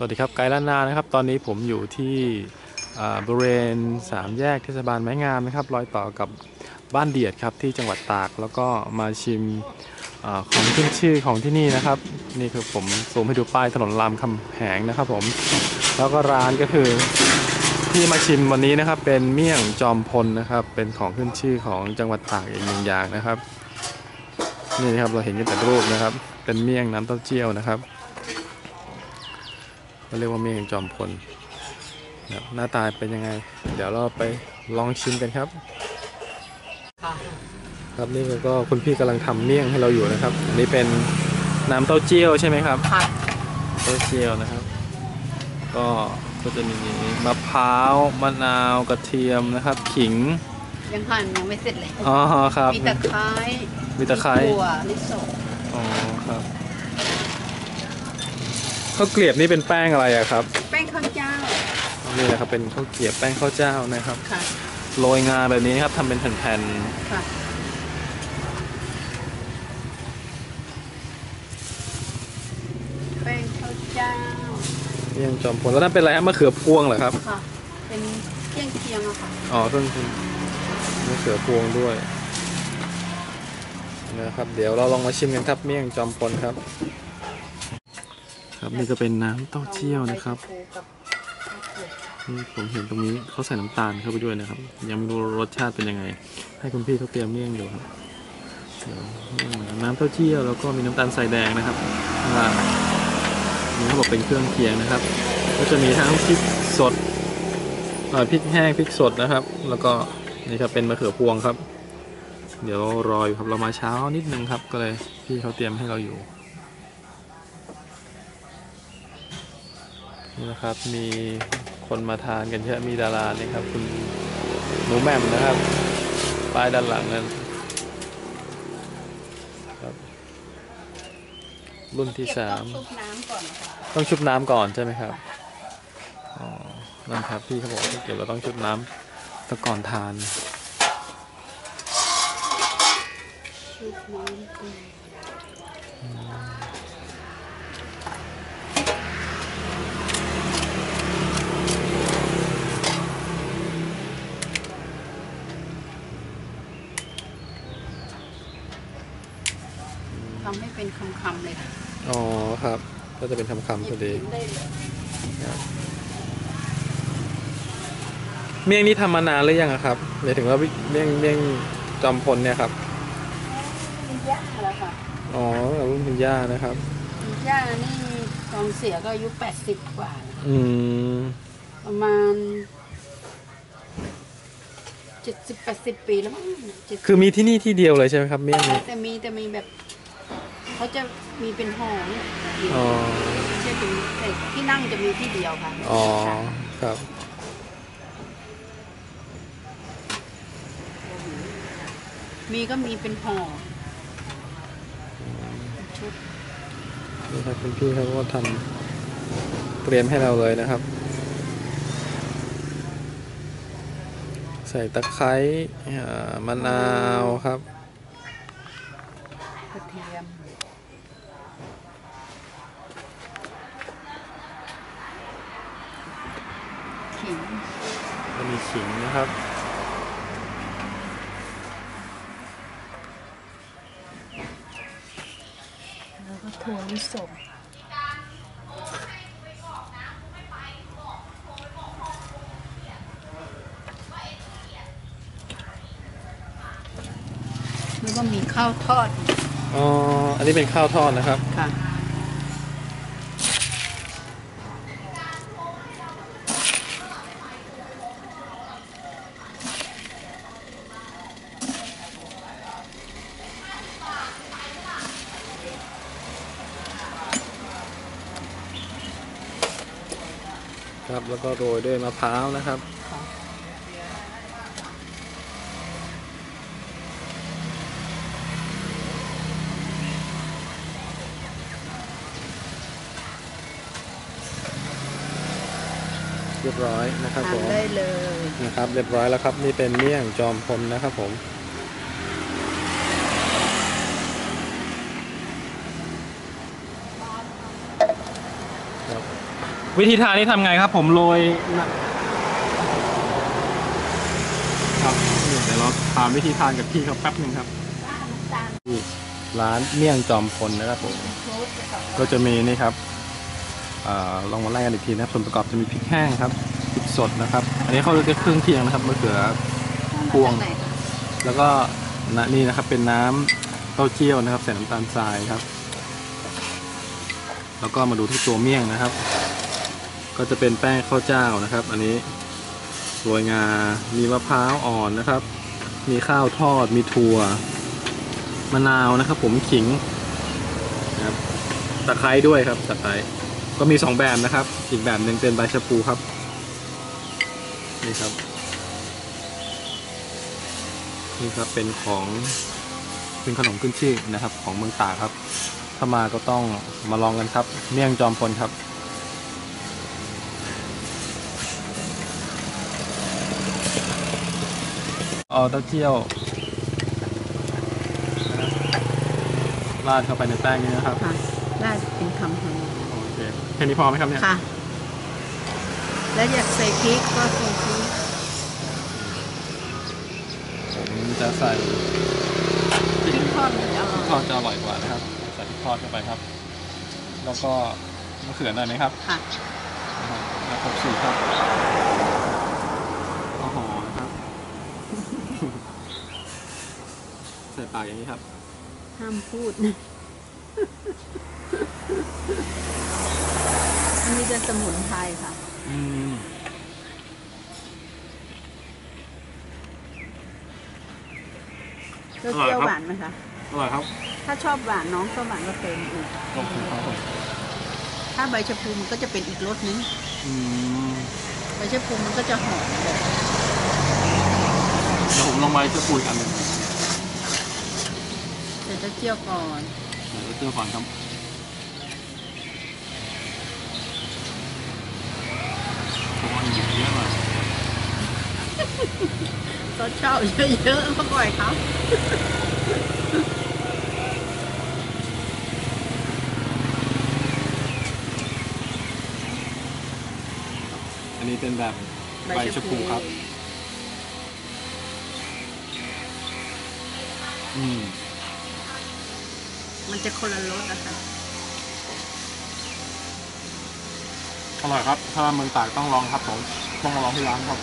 สวัสดีครับไกด์ล้านนานะครับ ตอนนี้ผมอยู่ที่บริเวณสามแยกเทศบาลไม้งามนะครับรอยต่อกับบ้านเดียดครับที่จังหวัดตาก แล้วก็มาชิมอของขึ้นชื่อของที่นี่นะครับ นี่คือผมซูมให้ดูป้ายถนนรามคำแหงนะครับ ผมแล้วก็ร้านก็คือที่มาชิมวันนี้นะครับ เป็นเมี่ยงจอมพลนะครับ เป็นของขึ้นชื่อของจังหวัดตากอีกหนึ่งอย่างนะครับ นี่นะครับเราเห็นกันแต่รูปนะครับ เป็นเมี่ยงน้ำเต้าเจี้ยวนะครับ เขาเรียกว่าเมี่ยงจอมพลนะครับหน้าตาเป็นยังไง เดี๋ยวเราไปลองชิมกันครับ ครับนี่ก็คุณพี่กำลังทำเมี่ยงให้เราอยู่นะครับ อันนี้เป็นน้ำเต้าเจี้ยวใช่ไหมครับ ค่ะเต้าเจี้ยวนะครับ ก็ก็จะมีมะพร้าวมะนาวกระเทียมนะครับ ขิงยังหั่นยังไม่เสร็จเลย อ๋อครับมีตะไคร้มีตะไคร้ถั่วลิสงอ๋อครับ ข้าวเกลียบนี่เป็นแป้งอะไรอะครับ แป้งข้าวเจ้า นี่นะครับเป็นข้าวเกลียบแป้งข้าวเจ้านะครับ ค่ะ โรยงาแบบนี้ครับทำเป็นแผ่นค่ะ แป้งข้าวเจ้า ๆเมี่ยงจอมพลแล้วนั่นเป็นอะไรครับมะเขือพวงเหรอครับ ค่ะ เป็นเคี่ยงเคียงๆอะค่ะ อ๋อต้นมะเขือพวงด้วยนะครับ เดี๋ยวเราลองมาชิมกันครับเมี่ยงจอมพลครับ ครับนี่ก็เป็นน้ำเต้าเจี้ยวนะครับนี่ผมเห็นตรงนี้เขาใส่น้ำตาลเข้าไปด้วยนะครับ ยังไม่รู้รสชาติเป็นยังไง ให้คุณพี่เขาเตรียมเมี่ยงอยู่ครับน้ำเต้าเจี้ยวแล้วก็มีน้ำตาลทรายแดงนะครับข้างล่านี่เขาบอกเป็นเครื่องเคียงนะครับ ก็จะมีทั้งพริกสดเอ่อพริกแห้งพริกสดนะครับ แล้วก็นี่ครับเป็นมะเขือพวงครับ เดี๋ยวรออยู่ครับเรามาเช้านิดนึงครับก็เลยพี่เขาเตรียมให้เราอยู่ นี่นะครับมีคนมาทานกันเยอะมีดาราเนี่ยครับ คุณหนูแหม่มนะครับป้ายด้านหลังนั้นครับ รุ่นที่สามเก็บต้องซุปน้ำก่อนค่ะต้องชุบน้ำก่อนใช่ไหมครับอ๋อนั่นครับพี่เขาบอกว่าเก็บเราต้องชุบน้ำตะก่อนทานชุบน้ำ เป็นคำๆเลยค่ะอ๋อครับ ก็จะเป็นคำคำๆพอดีหยิบกินได้เลยเมี่ยงนี้ทำมานานหรือยังอะครับหมายถึงว่าเมี่ยงเมี่ยงจอมพลเนี่ยครับคุณย่าแล้วค่ะอ๋อรุ่นคุณย่านะครับคุณย่านี่ตอนเสียก็อายุแปดสิบกว่าแล้วอืมประมาณเจ็ดสิบแปดสิบปีแล้วมั้ง70คือมีที่นี่ที่เดียวเลยใช่ไหมครับเมี่ยงนี้แต่มีแต่มีแบบ เขาจะมีเป็นห่อเนี่ยอ๋อไม่ใช่เป็นแต่ที่นั่งจะมีที่เดียวค่ะอ๋อครับ มีก็มีเป็นห่อชุดนี่ครับคุณพี่เขาก็ทำเตรียมให้เราเลยนะครับ ใส่ตะไคร้อ่ามะนาวครับ กระเทียมขิง ก็มี ขิงนะครับ แล้วก็ถั่วลิสงแล้วก็มีข้าวทอด อ๋อ อันนี้เป็นข้าวทอดนะครับ ค่ะ ครับ แล้วก็โรยด้วยมะพร้าวนะครับเรียบร้อยนะครับผทานมได้เลยนะครับ เรียบร้อยแล้วครับ นี่เป็นเมี่ยงจอมพลนะครับผม ครับ วิธีทานนี่ทำไงครับ ผมโรยนะครับนี่เดี๋ยวเราถามวิธีทานกับพี่เขาแป๊บหนึ่งครับที่ร้านเมี่ยงจอมพลนะครับผมก็จะมีนี่ครับอ่าลองมาไล่กันอีกทีนะครับ ส่วนประกอบจะมีพริกแห้งครับพริกสดนะครับ อันนี้เขาจะเครื่องเคียงนะครับมะเขือพวง แล้วก็นะนี่นะครับเป็นน้ำเต้าเจี้ยวนะครับ ใส่น้ำตาลทรายครับ แล้วก็มาดูที่ตัวเมี่ยงนะครับ ก็จะเป็นแป้งข้าวเจ้านะครับ อันนี้โรยงา มีมะพร้าวอ่อนนะครับ มีข้าวทอด มีถั่ว มะนาวนะครับ ผมขิงนะครับตะไคร้ด้วยครับตะไคร้ก็มีสองแบบนะครับ อีกแบบหนึ่งเป็นใบชะพูครับ นี่ครับ นี่ครับเป็นของเป็นขนมขึ้นชื่อนะครับ ของเมืองตากครับ ถ้ามาก็ต้องมาลองกันครับ เมี่ยงจอมพลครับ อาเต้าเจี้ยวราดเข้าไปในแป้งนี้นะครับค่ะได้เป็นคำคโอเคแค่นี้พอไหมครับเนี่ยำค่ะ แล้วอยากใส่พริกก็ใส่พริกผมจะใส่พริกพริกทอดมันจะอร่อยทอดจะอร่อยกว่านะครับ ใส่พริกทอดเข้าไปครับ แล้วก็มะเขือหน่อยไหมครับค่ะ นะครับแล้วครบสูตรครับโอ้โหนะครับ ใส่ ปากอย่างนี้ครับ ห้ามพูดนะอันนี้จะสมุนไพรค่ะ อืมเปรี้ยวหวานไหมคะ อร่อยครับ ถ้าชอบหวานน้องชอบหวานก็เติมอีกขอบคุณครับผมถ้าใบชะพูมันก็จะเป็นอีกรสนึงอืมใบชะพูมันก็จะหอมแบบเดี๋ยวผมลองไปจะปุยกันหนึ่งเดี๋ ยวจะเจียวก่อนเดี๋ยวเจอก่อนครับผมว่าอยู่เยอะหน่อยก็ชอบเยอะๆก็ปล่อยเขาอันนี้เป็นแบบใบชะพูครับ อืม มันจะคนละรสนะคะอร่อยครับ ถ้าเมืองตากต้องลองครับผม ต้องมาลองที่ร้านครับ